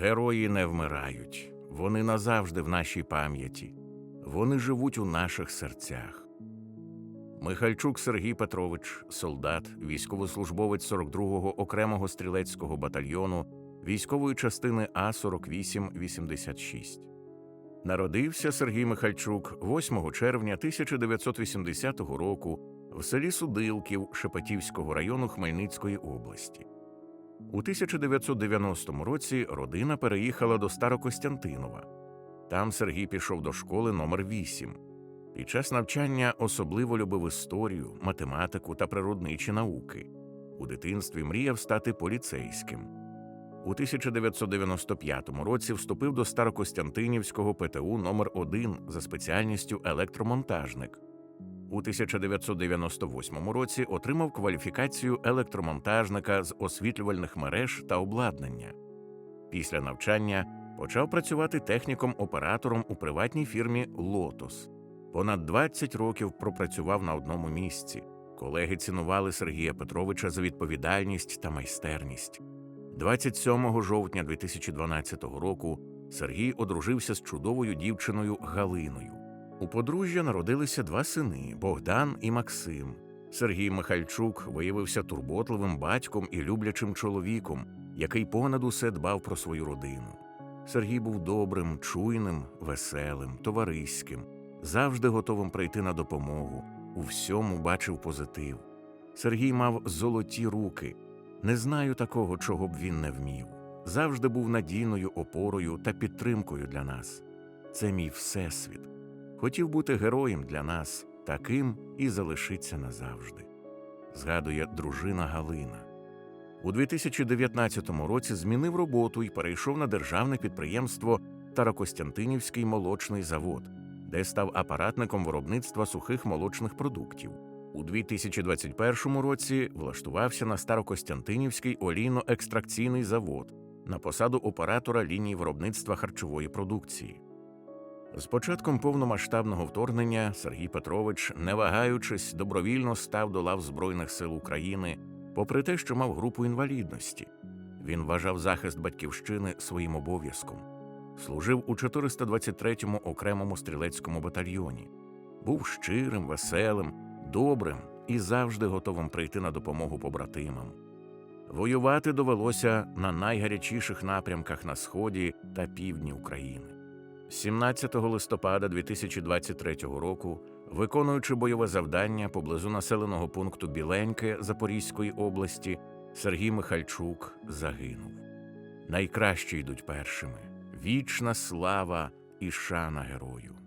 Герої не вмирають, вони назавжди в нашій пам'яті, вони живуть у наших серцях. Михальчук Сергій Петрович, солдат, військовослужбовець 42-го окремого стрілецького батальйону військової частини А 4886 Народився Сергій Михальчук 8 червня 1980 року в селі Судилків Шепетівського району Хмельницької області. У 1990 році родина переїхала до Старокостянтинова. Там Сергій пішов до школи номер 8 Під час навчання особливо любив історію, математику та природничі науки. У дитинстві мріяв стати поліцейським. У 1995 році вступив до Старокостянтинівського ПТУ номер 1 за спеціальністю електромонтажник. У 1998 році отримав кваліфікацію електромонтажника з освітлювальних мереж та обладнання. Після навчання почав працювати техніком-оператором у приватній фірмі Лотос. Понад 20 років пропрацював на одному місці. Колеги цінували Сергія Петровича за відповідальність та майстерність. 27 жовтня 2012 року Сергій одружився з чудовою дівчиною Галиною. У подружжя народилися два сини Богдан і Максим. Сергій Михальчук виявився турботливим батьком і люблячим чоловіком, який понад усе дбав про свою родину. Сергій був добрим, чуйним, веселим, товариським, завжди готовим прийти на допомогу, у всьому бачив позитив. Сергій мав золоті руки. Не знаю такого, чого б він не вмів. Завжди був надійною опорою та підтримкою для нас. Це мій всесвіт. Хотів бути героєм для нас, таким і залишиться назавжди. Згадує дружина Галина. У 2019 році змінив роботу і перейшов на державне підприємство Тарокостянтинівський молочний завод, де став апаратником виробництва сухих молочних продуктів. У 2021 році влаштувався на Старокостянтинівський олійно-екстракційний завод на посаду оператора лінії виробництва харчової продукції. З початком повномасштабного вторгнення Сергій Петрович, не вагаючись, добровільно став до лав Збройних сил України, попри те, що мав групу інвалідності. Він вважав захист батьківщини своїм обов'язком, служив у 423-му окремому стрілецькому батальйоні, був щирим, веселим, добрим і завжди готовим прийти на допомогу побратимам. Воювати довелося на найгарячіших напрямках на сході та півдні України. 17 листопада 2023 року, виконуючи бойове завдання поблизу населеного пункту Біленьке Запорізької області, Сергій Михальчук загинув. Найкращі йдуть першими вічна слава і шана герою.